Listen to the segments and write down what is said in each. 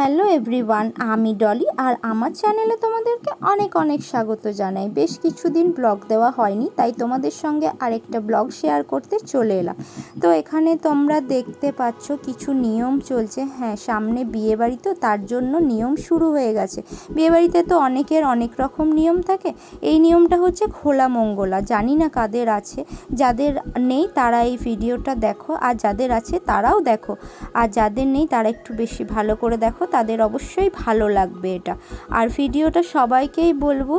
Hello everyone, আমি ডলি আর আমার চ্যানেলে তোমাদেরকে অনেক অনেক স্বাগত জানাই। বেশ কিছুদিন ব্লগ দেওয়া হয়নি, তাই তোমাদের সঙ্গে আরেকটা ব্লগ শেয়ার করতে চলে এলাম। তো এখানে তোমরা দেখতে পাচ্ছ কিছু নিয়ম চলছে। হ্যাঁ সামনে বিয়েবাড়ি তো, তার জন্য নিয়ম শুরু হয়ে গেছে। বিয়েবাড়িতে তো অনেকের অনেক রকম নিয়ম থাকে। এই নিয়মটা হচ্ছে খোলা মঙ্গলা। জানি না কাদের আছে, যাদের নেই তারা এই ভিডিওটা দেখো, আর যাদের আছে তারাও দেখো। আর যাদের নেই তারা একটু বেশি ভালো করে দেখো। তাদের অবশ্যই ভালো লাগবে এটা। আর ভিডিওটা সবাইকেই বলব,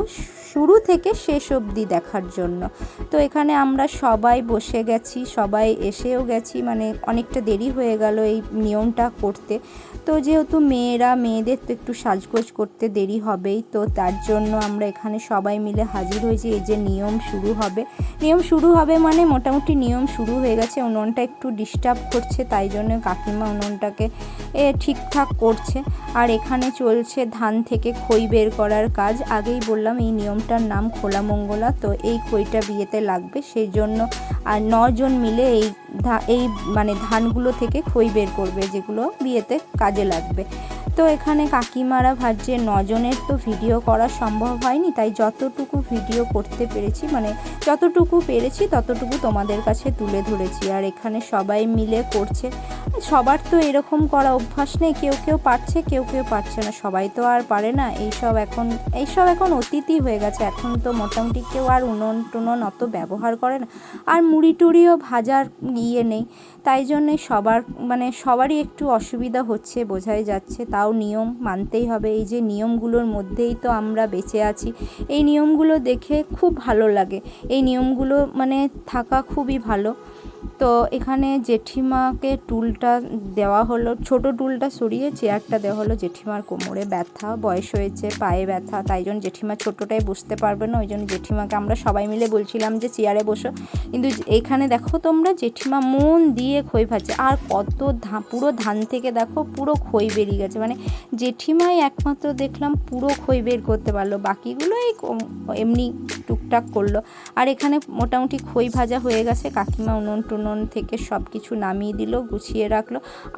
শুরু থেকে শেষ অবধি দেখার জন্য। তো এখানে আমরা সবাই বসে গেছি, সবাই এসেও গেছি মানে অনেকটা দেরি হয়ে গেল এই নিয়মটা করতে। তো যেহেতু মেয়েরা, মেয়েদের তো একটু সাজগোজ করতে দেরি হবেই, তো তার জন্য আমরা এখানে সবাই মিলে হাজির হয়েছি। এই যে নিয়ম শুরু হবে, নিয়ম শুরু হবে মানে মোটামুটি নিয়ম শুরু হয়ে গেছে। উনুনটা একটু ডিস্টার্ব করছে, তাই জন্য কাকিমা উনুনটাকে ঠিকঠাক করছে। আর এখানে চলছে ধান থেকে খই বের করার কাজ। আগেই বললাম এই নিয়মটার নাম খোলা মঙ্গলা। তো এই খইটা বিয়েতে লাগবে। সেই জন্য আর নজন মিলে এই এই মানে ধানগুলো থেকে খই বের করবে, যেগুলো বিয়েতে কাজে লাগবে। তো এখানে কাকিমারা ভাবছে নজনের তো ভিডিও করা সম্ভব হয়নি, তাই যতটুকু ভিডিও করতে পেরেছি মানে যতটুকু পেরেছি ততটুকু তোমাদের কাছে তুলে ধরেছি। আর এখানে সবাই মিলে করছে। সবার তো এরকম করা অভ্যাস নেই, কেউ কেউ পারছে, কেউ কেউ পারছে না, সবাই তো আর পারে না। এইসব এখন এইসব এখন অতীতই হয়ে গেছে, এখন তো মোটামুটি কেউ আর উনুন টুনন অত ব্যবহার করে না। আর মুড়ি টুড়িও ভাজার ইয়ে নেই, তাই জন্যে সবার মানে সবারই একটু অসুবিধা হচ্ছে, বোঝাই যাচ্ছে, তাও নিয়ম মানতেই হবে। এই যে নিয়মগুলোর মধ্যেই তো আমরা বেঁচে আছি, এই নিয়মগুলো দেখে খুব ভালো লাগে। এই নিয়মগুলো মানে থাকা খুবই ভালো। তো এখানে জেঠিমাকে টুলটা দেওয়া হলো, ছোট টুলটা সরিয়ে চেয়ারটা দেওয়া হলো জেঠিমার কোমরে। ব্যথা, বয়স হয়েছে, পায়ে ব্যথা, তাই জন্য জেঠিমা ছোটোটাই বসতে পারবে না, ওই জন্য জেঠিমাকে আমরা সবাই মিলে বলছিলাম যে চেয়ারে বসো। কিন্তু এখানে দেখো তোমরা, জেঠিমা মন দিয়ে খই ভাজছে। আর কত ধা, পুরো ধান থেকে দেখো পুরো খই বেরিয়ে গেছে। মানে জেঠিমাই একমাত্র দেখলাম পুরো খই বের করতে পারল। বাকিগুলো এই এমনি টুকটাক করল। আর এখানে মোটামুটি খই ভাজা হয়ে গেছে। কাকিমা উনুন টুনুন থেকে সব কিছু নামিয়ে দিল, গুছিয়ে রাখল।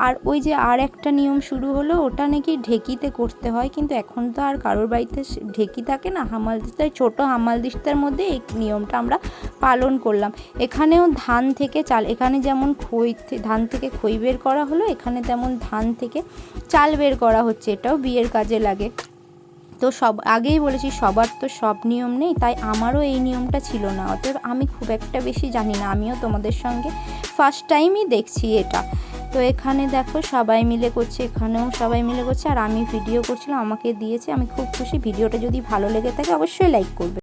আর ওই যে আর একটা নিয়ম শুরু হলো, ওটা নাকি ঢেকিতে করতে হয়। কিন্তু এখন তো আর কারোর বাড়িতে ঢেকি থাকে না, হামাল দিস্তায় ছোটো হামাল দিস্তার মধ্যে এই নিয়মটা আমরা পালন করলাম। এখানেও ধান থেকে চাল, এখানে যেমন খই ধান থেকে খই বের করা হলো, এখানে তেমন ধান থেকে চাল বের করা হচ্ছে। এটাও বিয়ের কাজে লাগে। তো সব, আগেই বলেছি সবার তো সব নিয়ম নেই, তাই আমারও এই নিয়মটা ছিল না, অতএব আমি খুব একটা বেশি জানি না, আমিও তোমাদের সঙ্গে ফার্স্ট টাইমই দেখছি এটা। তো এখানে দেখো সবাই মিলে করছে, এখানেও সবাই মিলে করছে, আর আমি ভিডিও করছিলাম, আমাকে দিয়েছে, আমি খুব খুশি ভিডিওটা যদি ভালো লেগে থাকে অবশ্যই লাইক করবে।